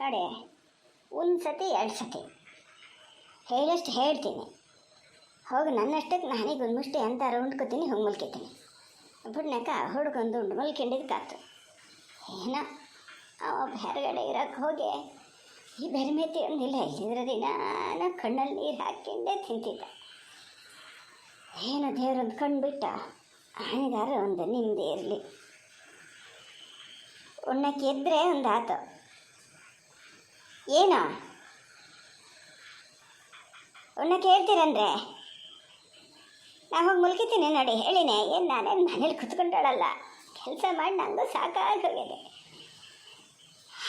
ನೋಡಿ ಒಂದು ಸತಿ ಎರಡು ಸತಿ ಹೇಳಷ್ಟು ಹೇಳ್ತೀನಿ ಹೋಗಿ ನನ್ನಷ್ಟಕ್ಕೆ ನಾನೇ ಗುಲ್ಮುಷ್ಟಿ ಅಂತ ಉಂಡ್ಕೊತೀನಿ, ಹೋಗಿ ಮಲ್ಕೋತೀನಿ. ಬಿಡ್ನಾಕ ಹುಡ್ಕೊಂಡು ಉಂಡು ಮಲ್ಕೊಂಡಿದ್ದಕ್ಕಾತು ಏನೋ? ಅವ ಹೊರಗಡೆ ಇರೋಕ್ಕೆ ಹೋಗಿ ಈ ಬೆರಮೆತಿ ಒಂದಿಲ್ಲ ಇಲ್ಲಿದ್ರೆ ದಿನ ಕಣ್ಣಲ್ಲಿ ನೀರು ಹಾಕ್ಕೊಂಡೇ ತಿಂತಿದ್ದ. ಏನೋ ದೇವ್ರೊಂದು ಕಣ್ಣು ಹಣಿಗಾರ ಒಂದು ನಿಮ್ಮದೇ ಇರಲಿ. ಉಣ್ಣಕ್ಕೆ ಎದ್ರೆ ಒಂದು ಆತು. ಏನು? ಅವನ್ನ ಕೇಳ್ತೀರಂದ್ರೆ ನಾನು ಹೋಗಿ ಮುಲ್ಕಿತೀನಿ ನೋಡಿ, ಹೇಳಿನೇ, ಏನು ನಾನೇನು ಮನೇಲಿ ಕುತ್ಕೊಂಡಾಳಲ್ಲ, ಕೆಲಸ ಮಾಡಿ ನನಗೂ ಸಾಕಾಗಿ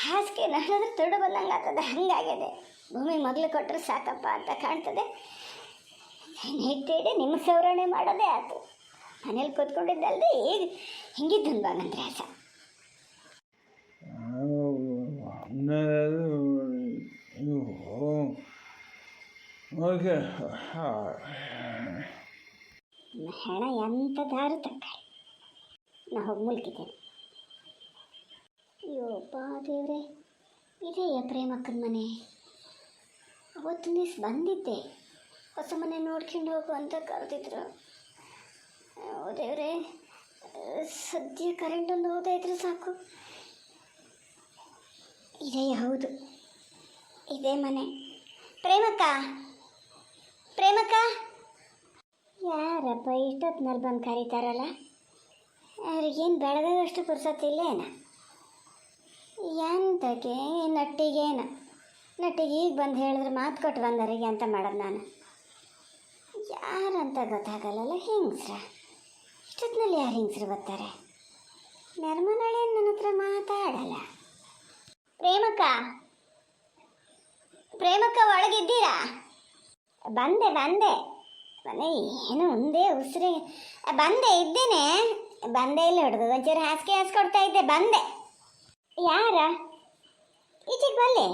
ಹಾಸಿಗೆ ನಾನಾದ್ರೂ ತುಡು ಬಂದಂಗೆ ಆಗ್ತದೆ, ಹಂಗಾಗಿದೆ. ಭೂಮಿ ಮೊದಲು ಕೊಟ್ಟರೆ ಸಾಕಪ್ಪ ಅಂತ ಕಾಣ್ತದೆ. ನೆಟ್ಟಿಡಿ ನಿಮ್ಮ ಸವರಣೆ ಮಾಡೋದೇ ಆಯಿತು ಮನೇಲಿ ಕೂತ್ಕೊಂಡಿದ್ದಲ್ದೆ ಈಗ ಹಿಂಗಿದ್ದು ಬಂದ್ರೆ ಆಸ ಓಕೆ ಎಂತ ದಾರಿ ತಕ್ಕಾಳಿ ನಾ ಹೋಗಿ ಮುಲ್ಕಿದ್ದೇನೆ. ಅಯ್ಯೋ ದೇವ್ರೆ. ಇದೆಯಾ ಪ್ರೇಮಕ್ಕನ ಮನೆ. ಅವತ್ತು ದಿವಸ ಬಂದಿದ್ದೆ. ಹೊಸ ಮನೆ ನೋಡ್ಕೊಂಡು ಹೋಗು ಅಂತ ಕರೆದಿದ್ರು. ದೇವ್ರೆ, ಸದ್ಯ ಕರೆಂಟ್ ಒಂದು ಹೋದಾಯಿದ್ರೆ ಸಾಕು. ಇದೇ ಹೌದು. ಇದೇ ಮನೆ. ಪ್ರೇಮಕ್ಕ? ಪ್ರೇಮಕ್ಕ? ಯಾರಪ್ಪ ಇಷ್ಟೊತ್ತಿನಲ್ಲಿ ಬಂದು ಕರೀತಾರಲ್ಲ? ಅವ್ರಿಗೇನು ಬೆಳಗಾಗಷ್ಟು ಪುರ್ಸತ್ತಿಲ್ಲೇನ? ಎಂತಕ್ಕೆ ನಟ್ಟಿಗೇನ? ನಟ್ಟಿಗೆ ಈಗ ಬಂದು ಹೇಳಿದ್ರೆ ಮಾತು ಕೊಟ್ಟು ಬಂದವರಿಗೆ ಅಂತ ಮಾಡೋದು ನಾನು? ಯಾರಂತ ಗೊತ್ತಾಗಲ್ಲಲ್ಲ ಹಿಂಗ್ಸ್ರ ಇಷ್ಟೊತ್ತಿನಲ್ಲಿ ಯಾರು ಹಿಂಗ್ಸ್ರು ಬರ್ತಾರೆ? ನರ್ಮನಾಳೆ ನನ್ನ ಹತ್ರ ಮಾತಾಡಲ್ಲ. ಪ್ರೇಮಕ್ಕ? ಪ್ರೇಮಕ್ಕ ಒಳಗಿದ್ದೀರಾ ಬಂದೆ ಬಂದೆ. ಮನೆ ಏನು ಒಂದೇ ಉಸಿರಿ. ಬಂದೆ, ಇದ್ದೇನೆ. ಬಂದೆ ಇಲ್ಲ ಹಿಡ್ದು ಒಂಚೂರು ಹಾಸಿಗೆ ಹಾಸ್ಕೊಡ್ತಾ ಇದ್ದೆ, ಬಂದೆ. ಯಾರ? ಈಚೆಗೆ ಬಲ್ಲೆ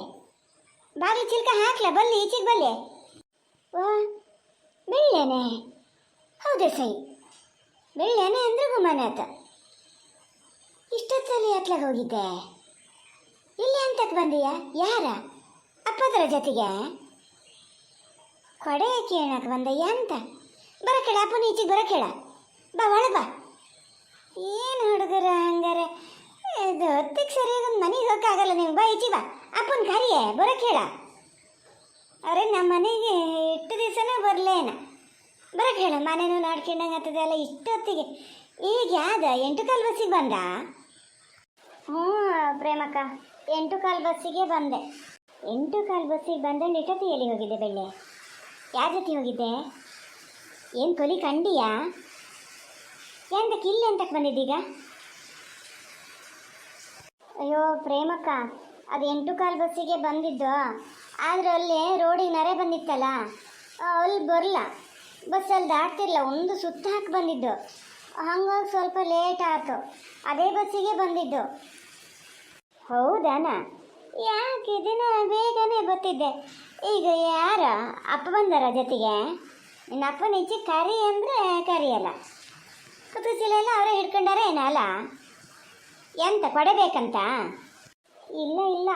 ಬಾಗಿಲು ಚಿಲ್ಕ ಹಾಕ್ಲ? ಬಲ್ಲಿ ಈಚೆಗೆ ಬಲ್ಲೆ ಓ, ಬೆಳ್ಳೇನೆ. ಹೌದು ಸೈ. ಬೆಳ್ಳೇನೆ ಅಂದ್ರೆ ಮನೆ ಆತ ಇಷ್ಟೊತ್ತಲ್ಲಿ ಅತ್ಲಾಗ ಹೋಗಿದ್ದೆ. ಇಲ್ಲಿ ಅಂತಕ್ಕೆ ಬಂದೀಯಾ? ಯಾರ? ಅಪ್ಪದರ ಜೊತೆಗೆ. ಕೊಡೆ ಕೇಳಕ್ಕೆ ಬಂದಯ್ಯ ಅಂತ. ಬರ ಕೇಳ, ಅಪ್ಪನ ಈಚೆಗೆ ಬರ ಕೇಳ. ಬಾ ಒಳ ಬಾ. ಏನು ಹುಡುಗರ ಹಂಗಾರೆ? ಇದು ಹೊತ್ತಿಗೆ ಸರಿಯಾಗಿ ಮನೆಗೆ ಹೋಗಕ್ಕಾಗಲ್ಲ ನೀವು. ಬಾ, ಈಚೆ ಬಾ. ಅಪ್ಪನ ಕರಿಯೇ, ಬರ ಕೇಳ. ಅರೆ ನಮ್ಮ ಮನೆಗೆ ಇಷ್ಟು ದಿವಸನೂ ಬರಲೇನ ಬರ ಕೇಳ, ಮನೇನು ನೋಡ್ಕೊಂಡಂಗೆ ಆಗ್ತದೆ ಅಲ್ಲ ಇಷ್ಟೊತ್ತಿಗೆ ಈಗ ಯಾವ್ದ? ಎಂಟು ಕಾಲು ಬಸ್ಸಿಗೆ ಬಂದ? ಹ್ಞೂ, ಪ್ರೇಮಕ್ಕ. ಎಂಟು ಕಾಲು ಬಸ್ಸಿಗೆ ಬಂದೆ. ಎಂಟು ಕಾಲ್ ಬಸ್ಸಿಗೆ ಬಂದ ನಿಟತಿ ಎಲ್ಲಿ ಹೋಗಿದ್ದೆ ಬೆಳ್ಳೆ. ಯಾರ ಜೊತೆ ಹೋಗಿದ್ದೆ? ಏನು ಕೊಲಿ ಕಂಡಿಯಾ? ಎಂತ ಇಲ್ಲಿ ಅಂತಕ್ಕೆ ಬಂದಿದ್ದೀಗ? ಅಯ್ಯೋ ಪ್ರೇಮಕ್ಕ, ಅದು ಎಂಟು ಕಾಲ್ ಬಸ್ಸಿಗೆ ಬಂದಿದ್ದು. ಆದರೆ ಅಲ್ಲಿ ರೋಡಿಗೆ ನರೆ ಬಂದಿತ್ತಲ್ಲ, ಅಲ್ಲಿ ಬರಲ್ಲ ಬಸ್ಸಲ್ಲಿ ದಾಟ್ತಿರಲ್ಲ ಒಂದು ಸುತ್ತ ಹಾಕಿ ಬಂದಿದ್ದು. ಹಂಗಾಗಿ ಸ್ವಲ್ಪ ಲೇಟ್ ಆಯಿತು. ಅದೇ ಬಸ್ಸಿಗೆ ಬಂದಿದ್ದು. ಹೌದಾನ? ಯಾಕೆ ದಿನ ಬೇಗನೆ ಬರ್ತಿದ್ದೆ ಈಗ ಯಾರ ಅಪ್ಪ ಬಂದಾರ ಜೊತೆಗೆ? ನಿನ್ನ ಅಪ್ಪನ ನಿಜ ಕರಿ ಅಂದರೆ ಕರಿಯಲ್ಲ ಕುತೂಚಿಲೆಲ್ಲ ಅವರೇ ಹಿಡ್ಕೊಂಡಾರೆ ಏನಲ್ಲ ಎಂತ ಕೊಡಬೇಕಂತ ಇಲ್ಲ ಇಲ್ಲ.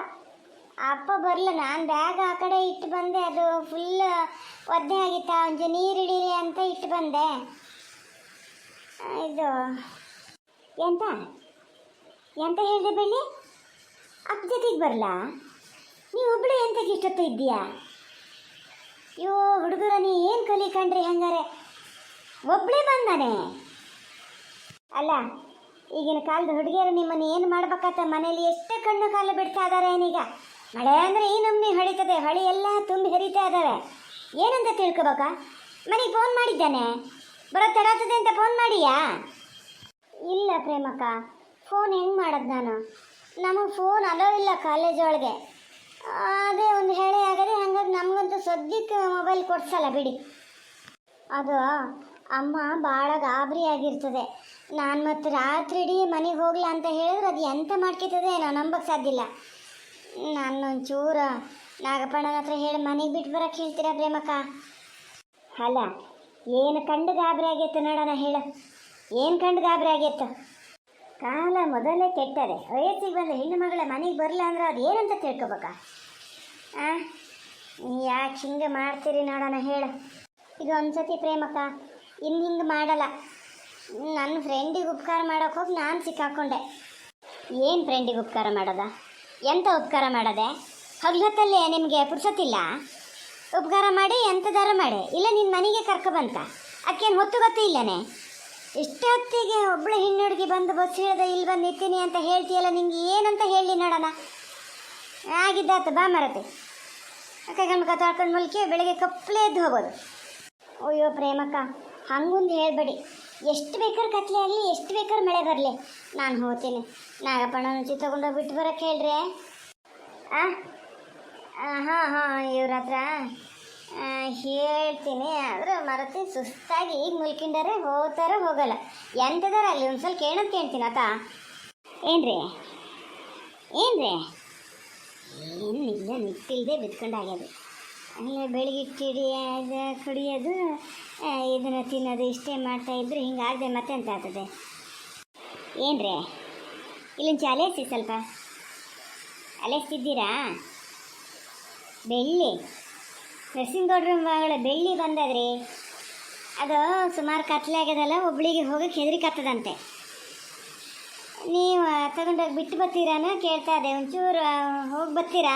ಅಪ್ಪ ಬರಲ್ಲ ನಾನು ಬ್ಯಾಗ್ ಆ ಕಡೆ ಇಟ್ಟು ಬಂದೆ. ಅದು ಫುಲ್ ಒದ್ದೆ ಆಗಿತ್ತ? ಒಂದು ನೀರು ಹಿಡೀರಿ ಅಂತ ಇಟ್ಟು ಬಂದೆ. ಇದು ಎಂತ? ಎಂತ ಹೇಳಿದೆ ಬೆಳ್ಳಿ ಅಪ್ಪ ಜೊತೆಗೆ ಬರಲಾ? ನೀವು ಒಬ್ಬಳೇ ಎಂತಕ್ಕೆ ಇಷ್ಟೊತ್ತ ಇದ್ದೀಯಾ? ಅಯ್ಯೋ ಹುಡುಗರ, ನೀ ಏನು ಕಲಿಕಂಡ್ರಿ ಹಂಗಾರೆ? ಒಬ್ಬಳೇ ಬಂದಾನೆ ಅಲ್ಲ, ಈಗಿನ ಕಾಲದ ಹುಡುಗಿಯರು ನಿಮ್ಮನ್ನು ಏನು ಮಾಡ್ಬೇಕತ್ತ ಮನೇಲಿ ಎಷ್ಟು ಕಣ್ಣು ಕಾಲು ಬಿಡ್ತಾ ಇದ್ದಾರೆ ಏನೀಗ? ಮಳೆ ಅಂದರೆ ಈ ನಮ್ಮನೆ ಹೊಳಿತದೆ, ಹೊಳಿ ಎಲ್ಲ ತುಂಬಿ ಹರಿತಾ ಇದ್ದಾವೆ ಏನಂತ ತಿಳ್ಕೊಬೇಕಾ? ಮನೆಗೆ ಫೋನ್ ಮಾಡಿದ್ದಾನೆ? ಬರೋ ತಡಾತದೆ ಅಂತ ಫೋನ್ ಮಾಡಿಯಾ? ಇಲ್ಲ ಪ್ರೇಮಕ್ಕ ಫೋನ್ ಹೆಂಗೆ ಮಾಡೋದು ನಾನು? ನಮಗೆ ಫೋನ್ ಅಲೋ ಇಲ್ಲ ಕಾಲೇಜ್ ಒಳಗೆ. ಅದೇ ಒಂದು ಹೇಳಿ ಆಗದೆ ಹಂಗಾಗಿ ನಮಗಂತೂ ಸದ್ಯಕ್ಕೆ ಮೊಬೈಲ್ ಕೊಡ್ಸಲ್ಲ ಬಿಡಿ. ಅದು ಅಮ್ಮ ಭಾಳ ಗಾಬರಿ ಆಗಿರ್ತದೆ. ನಾನು ಮತ್ತು ರಾತ್ರಿ ಇಡೀ ಮನೆಗೆ ಹೋಗ್ಲಾ ಅಂತ ಹೇಳಿದ್ರೆ ಅದು ಎಂತ ಮಾಡ್ಕಿತದೆ ನಾವು ನಂಬಕ್ಕೆ ಸಾಧ್ಯ ಇಲ್ಲ. ನಾನು ಒಂಚೂರು ನಾಗಪ್ಪಣ್ಣನ ಹತ್ರ ಹೇಳಿ ಮನೆಗೆ ಬಿಟ್ಟು ಬರಕ್ಕೆ ಹೇಳ್ತೀರಾ ಪ್ರೇಮಕ್ಕ? ಅಲ್ಲ, ಏನು ಕಂಡು ಗಾಬರಿ ಆಗೈತೆ ನೋಡೋಣ ಹೇಳು. ಏನು ಕಂಡು ಗಾಬರಿ ಆಗೈತೆ ಕಾಲ ಮೊದಲೇ ಕೆಟ್ಟದೆ ವಯಸ್ಸಿಗೆ ಬಂದ ಹೆಣ್ಣು ಮಗಳ ಮನೆಗೆ ಬರಲ್ಲ ಅಂದ್ರೆ ಅದು ಏನಂತ ತಿಳ್ಕೊಬೇಕ? ಯಾಕೆ ಹಿಂಗೆ ಮಾಡ್ತೀರಿ ನೋಡೋಣ, ಹೇಳು. ಇದು ಒಂದ್ಸತಿ ಪ್ರೇಮಕ್ಕ, ಇನ್ನು ಹಿಂಗೆ ಮಾಡಲ್ಲ. ನನ್ನ ಫ್ರೆಂಡಿಗೆ ಉಪಕಾರ ಮಾಡೋಕೆ ಹೋಗಿ ನಾನು ಸಿಕ್ಕಾಕೊಂಡೆ. ಏನು ಫ್ರೆಂಡಿಗೆ ಉಪಕಾರ ಮಾಡೋದ? ಎಂಥ ಉಪಕಾರ ಮಾಡೋದೆ? ಹಗ್ಲತ್ತಲ್ಲಿ ನಿಮಗೆ ಪುರ್ಸತ್ತಿಲ್ಲ? ಉಪಕಾರ ಮಾಡಿ ಎಂಥದಾರ ಮಾಡಿ. ಇಲ್ಲ ನಿನ್ನ ಮನೆಗೆ ಕರ್ಕೊಬಂತ ಅಕ್ಕೇನು ಹೊತ್ತು ಗೊತ್ತೂ ಇಲ್ಲನೇ? ಇಷ್ಟೊತ್ತಿಗೆ ಒಬ್ಳು ಹಿನ್ನುಡುಗಿ ಬಂದು ಬಸ್ ಹಿಡಿದ ಇಲ್ಲಿ ಬಂದು ನಿಂತೀನಿ ಅಂತ ಹೇಳ್ತೀಯಲ್ಲ, ನಿಂಗೆ ಏನಂತ ಹೇಳಿ ನೋಡೋಣ. ಆಗಿದ್ದಾತು, ಬಾ ಮರತೆ. ಕೈಗಣ್ಣ ತೊಳ್ಕೊಂಡು ಮುಲ್ಕಿ ಬೆಳಗ್ಗೆ ಕಪ್ಪಲೇ ಎದ್ದು ಹೋಗೋದು. ಅಯ್ಯೋ ಪ್ರೇಮಕ್ಕ, ಹಂಗೊಂದು ಹೇಳಬೇಡಿ. ಎಷ್ಟು ಬೇಕಾದ್ರೆ ಕತ್ಲೆ ಆಗಲಿ, ಎಷ್ಟು ಬೇಕಾದ್ರೆ ಮಳೆ ಬರಲಿ. ನಾನು ಹೋಗ್ತೀನಿ. ನಾಗಪ್ಪಣ್ಣ ರುಚಿ ತೊಗೊಂಡೋಗಿ ಬಿಟ್ಟು ಬರೋಕ್ಕೆ ಹೇಳ್ರಿ. ಆ, ಹಾಂ ಹಾಂ, ಇವ್ರ ಹತ್ರ. ಹೇಳ್ತೀನಿ ಆದ್ರೆ ಮರತಿ ಸುಸ್ತಾಗಿ ಈಗ ಮುಲ್ಕಿಂಡರೆ ಹೋಗ್ತಾರೆ ಹೋಗಲ್ಲ. ಎಂಥದಾರ ಅಲ್ಲಿ ಒಂದು ಸ್ವಲ್ಪ ಕೇಳೋದು ಕೇಳ್ತೀನಿ ಆತ? ಏನ್ರಿ? ಏನ್ರಿ? ಏನಿಲ್ಲ ನಿಟ್ಟಿಲ್ದೆ ಬಿತ್ಕೊಂಡಾಗ್ಯದು ಆಮೇಲೆ ಬೆಳಿಗ್ಗೆ ಕುಡಿಯೋದು ಆ, ಇದನ್ನ ತಿನ್ನೋದು ಇಷ್ಟೇ ಮಾಡ್ತಾ ಇದ್ರೆ ಹಿಂಗಾಗದೆ ಮತ್ತೆ ಅಂತ ಆಗ್ತದೆ? ಏನ್ರಿ? ಇಲ್ಲಿಂಚೆ ಅಲೇಸಿ ಸ್ವಲ್ಪ? ಅಲೆಸ್ತಿದ್ದೀರಾ ಬೆಳ್ಳಿ? ನರಸಿಂಗೌಡ್ರ ಮಗಳ ಬೆಳ್ಳಿ ಬಂದದ್ರಿ, ಅದು ಸುಮಾರು ಕತ್ಲೆ ಆಗ್ಯದಲ್ಲ, ಒಬ್ಳಿಗೆ ಹೋಗಕ್ಕೆ ಹೆದರಿಕತ್ತದಂತೆ. ನೀವು ತಗೊಂಡೋಗಿ ಬಿಟ್ಟು ಬರ್ತೀರಾನ ಕೇಳ್ತಾ ಇದೆ ಒಂಚೂರು ಹೋಗಿ ಬರ್ತೀರಾ?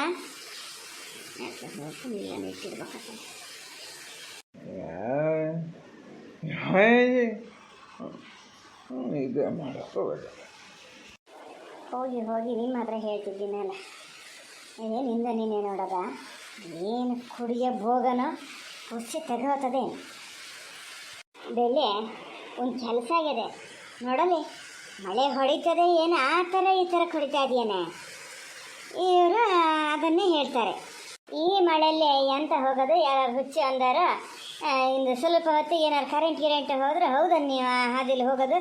ಹೋಗಿ ಹೋಗಿ ನಿಮ್ಮ ಹತ್ರ ಹೇಳ್ತಿದ್ದೀನಲ್ಲ ಏನಿಂದ ನೀನೇ ನೋಡದ? ಏನು ಕುಡಿಯ ಭೋಗನ ಹುಚ್ಚಿ ತೆಗೋತದೆ ಬೆಲೆ ಒಂದು ಕೆಲಸ ಆಗಿದೆ. ನೋಡಲಿ, ಮಳೆ ಹೊಡಿತದೆ ಏನು ಆ ಥರ ಈ ಥರ ಕುಡಿತಾ ಇದೆಯೇನೆ? ಇವರು ಅದನ್ನೇ ಹೇಳ್ತಾರೆ. ಈ ಮಳೆಯಲ್ಲಿ ಎಂತ ಹೋಗೋದು? ಯಾರು ಹುಚ್ಚು ಅಂದಾರ ಇಂದು ಸ್ವಲ್ಪ ಹೊತ್ತಿಗೆ ಏನಾರು ಕರೆಂಟ್ ಗಿರೆಂಟ್ ಹೋದ್ರೆ ಹೌದು ನೀವು ಹಾದಿಲಿ ಹೋಗೋದು?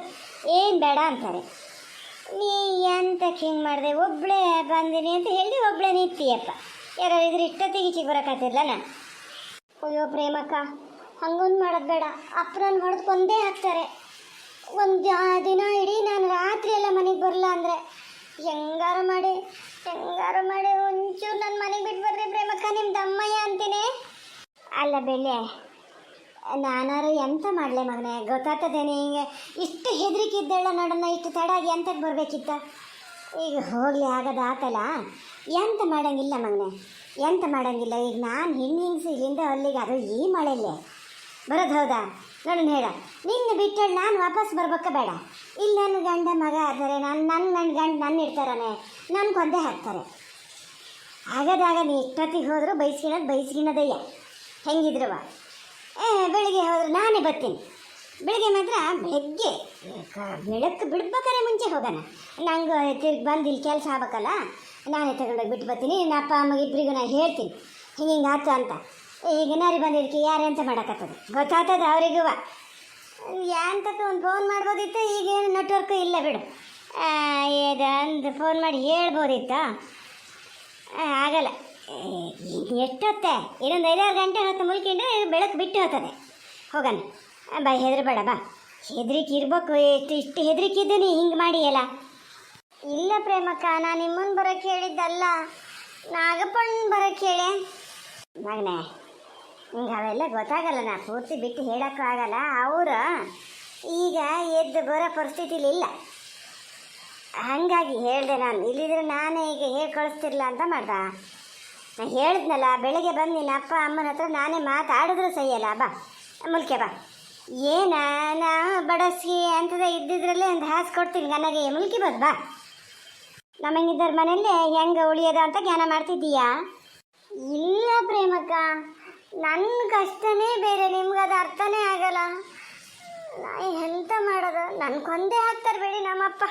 ಏನು ಬೇಡ ಅಂತಾರೆ. ನೀ ಎಂತ ಹಿಂಗೆ ಮಾಡಿದೆ? ಒಬ್ಬಳೇ ಬಂದಿನಿ ಅಂತ ಹೇಳಿ ಒಬ್ಬಳೇ ನಿಂತೀಯಪ್ಪ. ಯಾರು ಇದ್ರ ಇಷ್ಟೊತ್ತಿಗೆ ಈಚೆಗೆ ನಾನು ಅಯ್ಯೋ ಪ್ರೇಮಕ್ಕ, ಹಂಗೊಂದು ಮಾಡೋದು ಬೇಡ. ಅಪ್ಪನನ್ನು ಒಂದೇ ಹಾಕ್ತಾರೆ. ಒಂದು ದಿನ ಇಡೀ ನಾನು ರಾತ್ರಿ ಎಲ್ಲ ಮನೆಗೆ ಬರಲ್ಲ ಅಂದರೆ? ಹೆಂಗಾರು ಮಾಡಿ ಹೆಂಗಾರು ಮಾಡಿ ಒಂಚೂರು ನನ್ನ ಮನೆಗೆ ಬಿಟ್ಟು ಬರ್ರಿ ಪ್ರೇಮಕ್ಕ ನಿಮ್ದು ಅಮ್ಮಯ್ಯ ಅಂತೀನಿ. ಅಲ್ಲ ಬೆಳೆ ನಾನಾರು ಎಂತ ಮಾಡಲೆ ಮಗನೇ? ಗೊತ್ತಾಗ್ತದೇನೆ ಹಿಂಗೆ? ಇಷ್ಟು ಹೆದರಿಕೆ ಇದ್ದಳ ನೋಡೋಣ ಇಷ್ಟು ತಡಾಗಿ ಎಂತಕ್ಕೆ ಬರಬೇಕಿತ್ತ? ಈಗ ಹೋಗಲಿ ಆಗದ ಆತಲ್ಲ? ಎಂತ ಮಾಡಂಗಿಲ್ಲ ಮಗನೆ, ಎಂತ ಮಾಡಂಗಿಲ್ಲ? ಈಗ ನಾನು ಹಿಂಗೆ ಇಲ್ಲಿಂದ ಅಲ್ಲಿಗೆ ಅದು ಈ ಮಳೆಯಲ್ಲೇ. ಬರೋದು ಹೌದಾ? ನೋಡೋಣ ಹೇಳ, ನಿನ್ನ ಬಿಟ್ಟೇಳಿ ನಾನು ವಾಪಸ್ ಬರ್ಬೇಕ ಬೇಡ. ಇಲ್ಲಿ ನನ್ನ ಗಂಡ ಮಗ ಆದರೆ ನಾನು ನನ್ನ ನನ್ನ ಗಂಡ ನನ್ನ ಇಡ್ತಾರನೆ ನನ್ನ ಕೊಂದೆ ಹಾಕ್ತಾರೆ. ಆಗದಾಗ ನೀ ಇಷ್ಟೊತ್ತಿಗೆ ಹೋದರೂ ಬೈಸ್ಕಿಣೋದು ಬೈಸ್ಕಿಣದಯ್ಯ ಹೆಂಗಿದ್ರವ ಏ, ಬೆಳಿಗ್ಗೆ ಹೋದ್ರೆ ನಾನೇ ಬರ್ತೀನಿ. ಬೆಳಿಗ್ಗೆ ಮಾತ್ರ ಬೆಳಗ್ಗೆ ಬೆಳಕು ಬಿಡ್ಬೇಕಾರೆ ಮುಂಚೆ ಹೋಗೋಣ. ನಂಗೆ ತಿರ್ಗಿ ಬಂದು ಇಲ್ಲಿ ಕೆಲಸ ಆಗ್ಬೇಕಲ್ಲ, ನಾನೇ ತಗೊಂಡೋಗಿ ಬಿಟ್ಟು ಬರ್ತೀನಿ ನನ್ನ ಅಪ್ಪ ಅಮ್ಮಗೆ ಇಬ್ಬರಿಗೂ ನಾನು ಹೇಳ್ತೀನಿ. ಹಿಂಗೆ ಹಿಂಗೆ ಆಯ್ತು ಅಂತ. ಈಗ ನಾರಿ ಬಂದಿದ್ದಕ್ಕೆ ಯಾರು ಅಂತ ಮಾಡೋಕ್ಕತ್ತದೆ ಗೊತ್ತಾಗ್ತದೆ ಅವರಿಗೂ. ಯಾಂತಕ್ಕೆ ಒಂದು ಫೋನ್ ಮಾಡ್ಬೋದಿತ್ತು, ಈಗ ಏನು ನೆಟ್ವರ್ಕು ಇಲ್ಲ ಬಿಡು. ಇದೊಂದು ಫೋನ್ ಮಾಡಿ ಹೇಳ್ಬೋದಿತ್ತು? ಆಗಲ್ಲ. ಎಷ್ಟೊತ್ತೆ? ಇನ್ನೊಂದು ಐದಾರು ಗಂಟೆ ಹೊತ್ತು ಮುಲ್ಕೊಂಡು ಬೆಳಕು ಬಿಟ್ಟು ಹೋಗ್ತದೆ. ಹೋಗೋಣ. ಬಾ, ಹೆದ್ರಬೇಡ, ಬಾ. ಹೆದರಿಕೆ ಇರ್ಬೇಕು. ಎಷ್ಟು ಇಷ್ಟು ಹೆದರಿಕೆ ಇದ್ದೀನಿ ನೀ ಹಿಂಗೆ ಮಾಡಿಯಲ್ಲ. ಇಲ್ಲ ಪ್ರೇಮಕ್ಕ, ನಾನು ನಿಮ್ಮನ್ನು ಬರೋಕೆ ಹೇಳಿದ್ದಲ್ಲ. ನಾಗಪ್ಪಣ್ಣ ಬರೋಕ್ಕೆ ಹೇಳಿ. ಮಗನೇ ಹಿಂಗೆ ಅವೆಲ್ಲ ಗೊತ್ತಾಗಲ್ಲ, ನಾ ಪೂರ್ತಿ ಬಿಟ್ಟು ಹೇಳೋಕ್ಕೂ ಆಗಲ್ಲ. ಅವರು ಈಗ ಎದ್ದು ಬರೋ ಪರಿಸ್ಥಿತಿಲಿ ಇಲ್ಲ. ಹಾಗಾಗಿ ಹೇಳಿದೆ ನಾನು, ಇಲ್ಲಿದ್ರೆ ನಾನೇ ಈಗ ಹೇಗೆ ಕಳಿಸ್ತಿರ್ಲ ಅಂತ ಮಾಡ್ದ. ನಾ ಹೇಳಿದ್ನಲ್ಲ, ಬೆಳಗ್ಗೆ ಬಂದು ನಿನ್ನ ಅಪ್ಪ, ಅಮ್ಮನ ಹತ್ರ ನಾನೇ ಮಾತಾಡಿದ್ರು ಸಹಿಯಲ್ಲ ಬಾ. ಮುಲ್ಕೆ ಬಾ. ಏನ, ನಾ ಬಡಸಿ ಅಂತದ ಇದ್ದಿದ್ರಲ್ಲೇ ಒಂದು ಹಾಸ್ ಕೊಡ್ತೀನಿ, ನನಗೆ ಮುಲ್ಕಿ ಬದ್ ಬಾ. ನಮಗಿದ್ದರ ಮನೆಯಲ್ಲೇ ಹೆಂಗೆ ಉಳಿಯೋದ ಅಂತ ಜ್ಞಾನ ಮಾಡ್ತಿದ್ದೀಯಾ? ಇಲ್ಲ ಪ್ರೇಮಕ್ಕ ನನ್ನ ಕಷ್ಟನೇ ಬೇರೆ ಅದು ಅರ್ಥನೇ ಆಗಲ್ಲ. ನಾ ಎಂತ ಮಾಡೋದು? ನನ್ನ ಕೊಂದೇ ಹಾಕ್ತಾರೆ ಬೇಡಿ ನಮ್ಮಪ್ಪ.